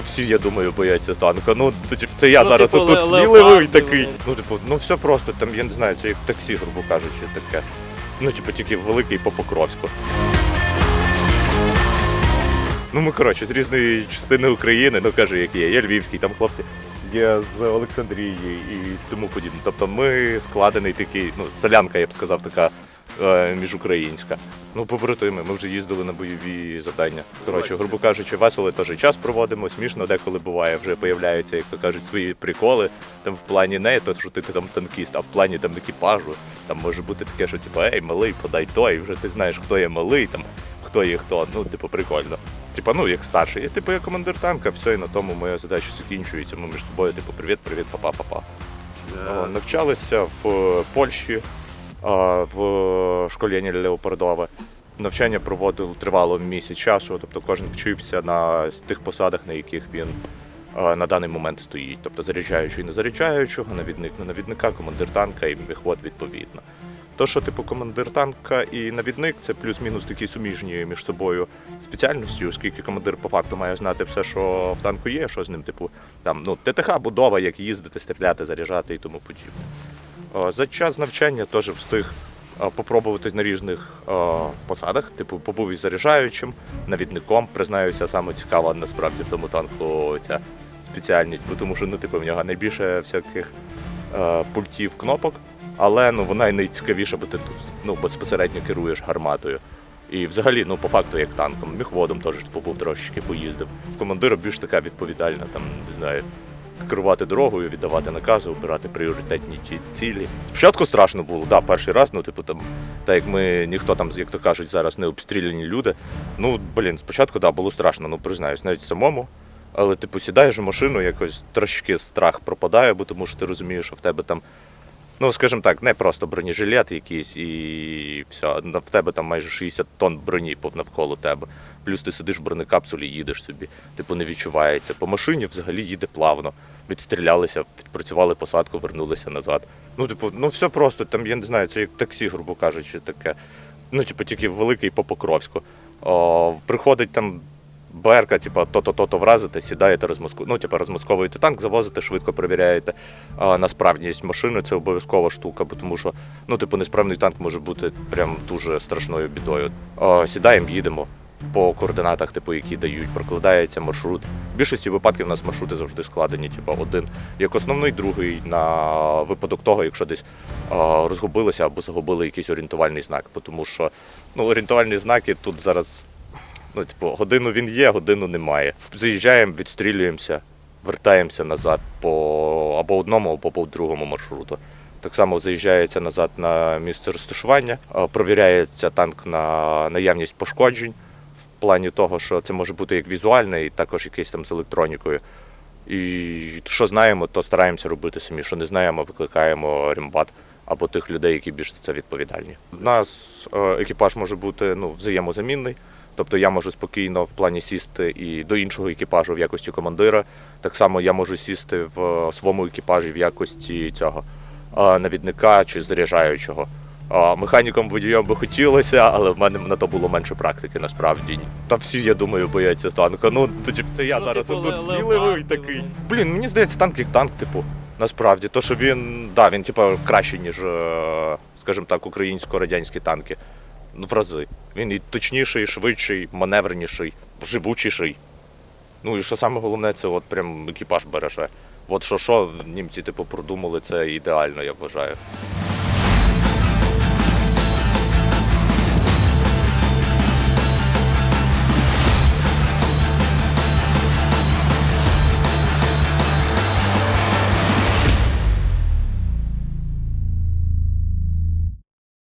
всі, я думаю, бояться танка. Ну, це я Ну, зараз типу, отут сміливий такий. Ну, типу, ну все просто, там, я не знаю, це як таксі, грубо кажучи, таке. Ну, типу, тільки великий по Покровську. Ну, ми, коротше, з різної частини України, ну кажу, як є. Є львівський, там хлопці є з Олександрії і тому подібне. Тобто ми складений такий, ну, солянка, я б сказав, така міжукраїнська. Ну, побратими, ми вже їздили на бойові завдання. Коротше, грубо кажучи, весело теж час проводимо, смішно деколи буває, вже появляються, як то кажуть, свої приколи. Там в плані не то, що ти, ти там танкіст, а в плані там екіпажу. Там може бути таке, що типу, ей, малий, подай той, вже ти знаєш, хто є малий, там хто є хто. Ну, типу, прикольно. Типа, ну як старший. Я типу я командир танка, все, і на тому моя задача закінчується. Ми між собою, типу, привіт, привіт, папа, папа. О, Навчалися в е, Польщі, в школі Леопардова. Навчання проводив тривало місяць часу, тобто кожен вчився на тих посадах, на яких він на даний момент стоїть. Тобто заряджаючий на заряджаючого, навідник на навідника, командир танка і міхвод відповідно. То, що типу командир танка і навідник, це плюс-мінус такі суміжні між собою спеціальності, оскільки командир по факту має знати все, що в танку є, що з ним, типу, там ну ТТХ, будова, як їздити, стріляти, заряджати і тому подібне. О, За час навчання теж встиг а, попробувати на різних посадах. Типу, побув і заряджаючим, навідником. Признаюся, саме цікава насправді в цьому танку ця спеціальність, бо тому що ну, типу, в нього найбільше всяких е, пультів, кнопок, але ну, вона й найцікавіша, бо ти ну, безпосередньо керуєш гарматою. І взагалі, ну, по факту, як танком, міхводом теж типу, був трошечки поїздив. В командира більш така відповідальна, там, не знаю, керувати дорогою, віддавати накази, обирати пріоритетні цілі. Спочатку страшно було, да, перший раз, ну, типу, там, так як ми ніхто там, як то кажуть, зараз не обстріляні люди. Ну, блін, спочатку, да, було страшно, ну признаюсь, навіть самому. Але типу сідаєш в машину, якось трошки страх пропадає, бо тому що ти розумієш, що в тебе там, ну скажімо так, не просто бронежилет якийсь і все. В тебе там майже 60 тонн броні навколо тебе. Плюс ти сидиш в бронекапсулі, їдеш собі, типу не відчувається. По машині взагалі їде плавно. Відстрілялися, відпрацювали посадку, вернулися назад. Ну, типу, ну все просто, там, я не знаю, це як таксі, грубо кажучи, таке. Ну, типу, тільки великий по Покровську. О, приходить там БРК, типу, то-то, то-то вразите, сідаєте, розмоску... ну, типу, розмосковуєте танк, завозите, швидко перевіряєте а, на справність машини. Це обов'язкова штука, бо тому що ну, типу, несправний танк може бути прям дуже страшною бідою. А, сідаємо, їдемо по координатах, типу, які дають, прокладається маршрут. В більшості випадків у нас маршрути завжди складені, типу, один як основний, другий на випадок того, якщо десь а, розгубилися або загубили якийсь орієнтувальний знак. Тому що ну, орієнтувальні знаки тут зараз Ну, типу, годину він є, годину немає. Заїжджаємо, відстрілюємося, вертаємося назад по або одному, або по другому маршруту. Так само заїжджається назад на місце розташування, провіряється танк на наявність пошкоджень в плані того, що це може бути як візуальне, і також якесь там з електронікою. І що знаємо, то стараємося робити самі. Що не знаємо, викликаємо рембат або тих людей, які більш за це відповідальні. У нас е, екіпаж може бути ну, взаємозамінний. Тобто я можу спокійно в плані сісти і до іншого екіпажу в якості командира. Так само я можу сісти в своєму екіпажі в якості цього навідника чи заряджаючого. Механіком водієм би хотілося, але в мене на то було менше практики насправді. Та всі, я думаю, бояться танка. Ну, це я Ну, зараз типу, тут сміливий такий. Блін, мені здається, танк як танк, типу, насправді. То, що він, да, він, типу, кращий, ніж, е, скажімо так, українсько-радянські танки. В рази. Він і точніший, і швидший, маневреніший, живучіший. Ну і що саме головне, це от прям екіпаж береже. От що що німці типу продумали, це ідеально, я вважаю.